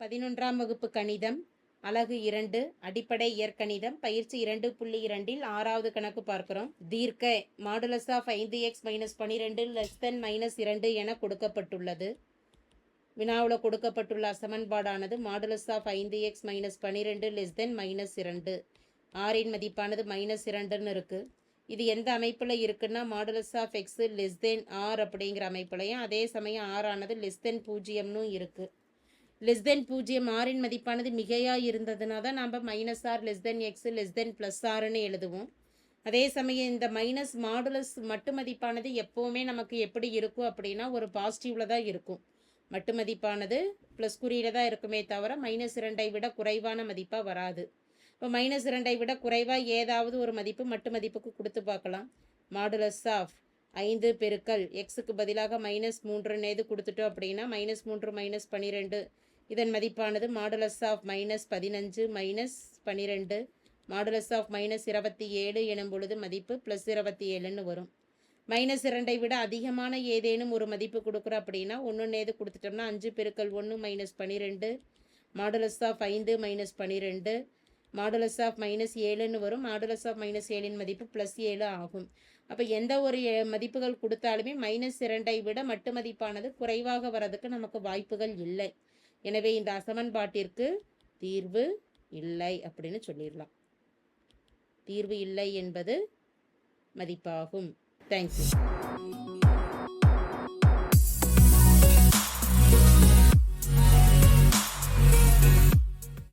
பதினொன்றாம் வகுப்பு கணிதம் அலகு இரண்டு அடிப்படை இயற்கணிதம் பயிற்சி இரண்டு புள்ளி இரண்டில் ஆறாவது கணக்கு பார்க்கிறோம். தீர்க்க மாடுலஸ் ஆஃப் ஐந்து எக்ஸ் மைனஸ் பனிரெண்டு லெஸ் தென் மைனஸ் இரண்டு என கொடுக்கப்பட்டுள்ளது. வினாவில் கொடுக்கப்பட்டுள்ள அசமன்பாடானது மாடுலஸ் ஆஃப் ஐந்து எக்ஸ் மைனஸ் பனிரெண்டு லெஸ் தென் மைனஸ் இரண்டு. ஆறின் மதிப்பானது மைனஸ் இரண்டுன்னு இருக்குது இது எந்த அமைப்பில் இருக்குன்னா modulus of x less than r அப்படிங்கிற அமைப்புலையும் அதே சமயம் ஆறானது லெஸ் தென் பூஜ்ஜியம்னு இருக்குது லெஸ் தென் பூஜ்ஜியம் ஆரின் மதிப்பானது மிகையாக இருந்ததுனா தான் நாம் minus r less than x less than plus ஆர்னு எழுதுவோம். அதே சமயம் இந்த மைனஸ் மாடுலஸ் மட்டு மதிப்பானது எப்போவுமே நமக்கு எப்படி இருக்கும் அப்படின்னா ஒரு பாசிட்டிவில் தான் இருக்கும். மட்டு மதிப்பானது ப்ளஸ் குறியில் தான் இருக்குமே தவிர மைனஸ் இரண்டை விட குறைவான மதிப்பாக வராது. இப்போ மைனஸ் இரண்டை விட குறைவாக ஏதாவது ஒரு மதிப்பு மட்டு மதிப்புக்கு கொடுத்து பார்க்கலாம். மாடுலஸ் ஆஃப் ஐந்து பெருக்கல் எக்ஸுக்கு பதிலாக மைனஸ் மூன்றுன்னு எது கொடுத்துட்டோம் அப்படின்னா மைனஸ் மூன்று மைனஸ் பன்னிரெண்டு இதன் மதிப்பானது மாடுலஸ் ஆஃப் மைனஸ் பதினஞ்சு மைனஸ் பன்னிரெண்டு மாடுலஸ் ஆஃப் மைனஸ் இருபத்தி ஏழு எனும் பொழுது மதிப்பு ப்ளஸ் இருபத்தி ஏழுன்னு வரும். மைனஸ் இரண்டை விட அதிகமான ஏதேனும் ஒரு மதிப்பு கொடுக்குறோம் அப்படின்னா ஒன்று எது கொடுத்துட்டோம்னா அஞ்சு பெருக்கள் ஒன்று மைனஸ் பன்னிரெண்டு மாடுலஸ் ஆஃப் ஐந்து மைனஸ் பன்னிரெண்டு மாடுலஸ் ஆஃப் மைனஸ் ஏழுன்னு வரும். மாடுலஸ் ஆஃப் மைனஸ் ஏழின் மதிப்பு ப்ளஸ் ஏழு ஆகும். அப்போ எந்த ஒரு மதிப்புகள் கொடுத்தாலுமே மைனஸ் இரண்டை விட மட்டு மதிப்பானது குறைவாக வரதுக்கு நமக்கு வாய்ப்புகள் இல்லை. எனவே இந்த அசமன்பாட்டிற்கு தீர்வு இல்லை அப்படின்னு சொல்லிடலாம். தீர்வு இல்லை என்பது மதிப்பாகும். தேங்க்யூ